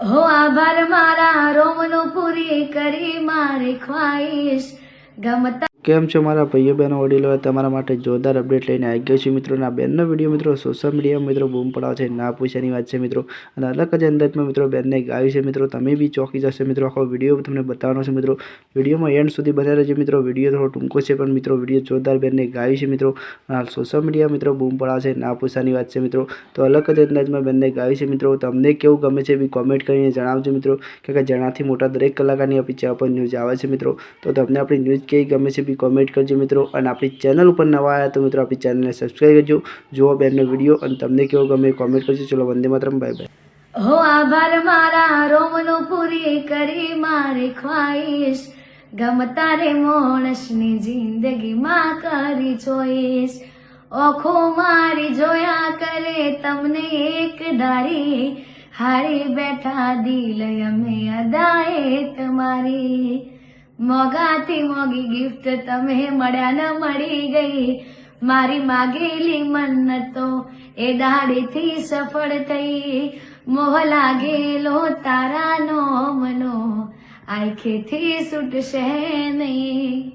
હો આભાર મારા રોમનો પૂરી કરી મારી ખ્વાઈશ ગમતા કેમ છો મારા ભાઈઓ બહેનો, વડીલો? તમારા માટે જોરદાર અપડેટ લઈને આવી ગયો છું મિત્રો. ના બેનનો વીડિયો મિત્રો સોશિયલ મીડિયા મિત્રો બૂમ પડાવ છે. ના પૂછ્યાની વાત છે મિત્રો. અને અલગ જ અંદાજમાં મિત્રો બેનને ગાયું છે મિત્રો. તમે બી ચોકી જશે મિત્રો. આખો વીડિયો તમને બતાવવાનો છે મિત્રો. વિડીયોમાં એન્ડ સુધી બધા રહેજો મિત્રો વીડિયો થોડો ટૂંકો છે, પણ મિત્રો વીડિયો જોરદાર બેનને ગાયું છે મિત્રો. હાલ સોશિયલ મીડિયા મિત્રો બૂમ પડાવ છે. ના પૂછાની વાત છે મિત્રો. તો અલગ જ અંદાજમાં બેનને ગાયું છે મિત્રો. તમને કેવું ગમે છે બી કોમેન્ટ કરીને જણાવજો મિત્રો. કે જણાથી મોટા દરેક કલાકારની આપણી ચેનલ ન્યૂઝ આવે છે મિત્રો. તો તમને આપણી ન્યૂઝ કેવી ગમે છે બી કોમેન્ટ કરજો મિત્રો અને આપણી ચેનલ ઉપર નવા આવ્યા તો મિત્રો આપણી ચેનલને સબસ્ક્રાઈબ કરજો. જુઓ બેનનો વીડિયો અને તમને કેવો ગમે કોમેન્ટ કરજો. ચલો, વંદે માતરમ બાય બાય હો આભાર મારા રોમનો પૂરી કરી મારી ખ્વાઈશ ગમતા રે મોણસની જિંદગીમાં કરી ચોઈશ. ઓખો મારી જોયા કરે તમને એક ધારી. હારી બેઠા દિલ અમે અદાએ તમારી. મોગાથી મોગી ગિફ્ટ તમે મળ્યા ન મળી ગઈ. મારી માગેલી મન્નતો એ દાડેથી સફળ થઈ. મોહ લાગેલો તારાનો મનો આંખેથી છૂટશે નહીં.